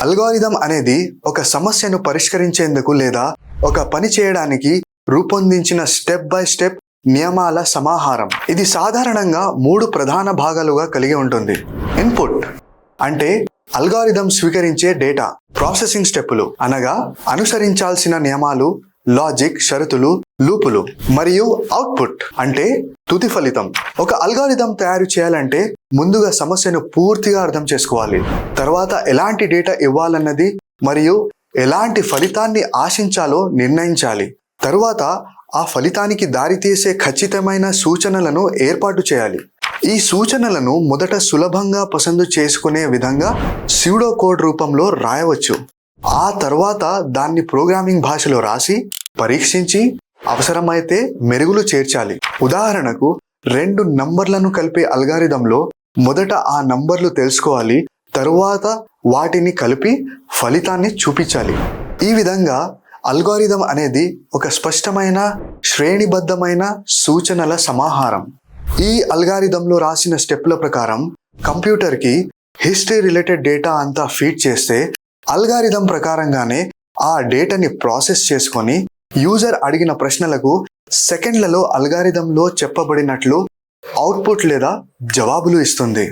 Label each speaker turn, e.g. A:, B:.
A: Algorithm అనేది ఒక సమస్యను పరిష్కరించేందుకు లేదా ఒక పని చేయడానికి రూపొందించిన స్టెప్ బై స్టెప్ నియమాల సమాహారం. ఇది సాధారణంగా మూడు ప్రధాన భాగాలుగా కలిగి ఉంటుంది. ఇన్పుట్ అంటే అల్గారిథం స్వీకరించే డేటా ప్రాసెసింగ్ స్టెప్పులు అనగా అనుసరించాల్సిన నియమాలు లాజిక్ షరతులు లూపులు మరియు అవుట్పుట్ అంటే తుది ఫలితం. ఒక అల్గారిథం తయారు చేయాలంటే ముందుగా సమస్యను పూర్తిగా అర్థం చేసుకోవాలి. తర్వాత ఎలాంటి డేటా ఇవ్వాలన్నది మరియు ఎలాంటి ఫలితాన్ని ఆశించాలో నిర్ణయించాలి. తరువాత ఆ ఫలితానికి దారితీసే ఖచ్చితమైన సూచనలను ఏర్పాటు చేయాలి. ఈ సూచనలను మొదట సులభంగా పసందు చేసుకునే విధంగా స్యూడో కోడ్ రూపంలో రాయవచ్చు. ఆ తర్వాత దాన్ని ప్రోగ్రామింగ్ భాషలో రాసి పరీక్షించి అవసరమైతే మెరుగులు చేర్చాలి. ఉదాహరణకు రెండు నంబర్లను కలిపే అల్గారిథంలో మొదట ఆ నంబర్లు తెలుసుకోవాలి తరువాత వాటిని కలిపి ఫలితాన్ని చూపించాలి. ఈ విధంగా అల్గారిథం అనేది ఒక స్పష్టమైన శ్రేణిబద్ధమైన సూచనల సమాహారం. ఈ అల్గారిథంలో రాసిన స్టెప్ల ప్రకారం కంప్యూటర్కి హిస్టరీ రిలేటెడ్ డేటా అంతా ఫీడ్ చేస్తే అల్గారిథం ప్రకారంగానే ఆ డేటాని ప్రాసెస్ చేసుకొని యూజర్ అడిగిన ప్రశ్నలకు సెకండ్లలో అల్గారిథంలో చెప్పబడినట్లు అవుట్పుట్ లేదా జవాబులు ఇస్తుంది.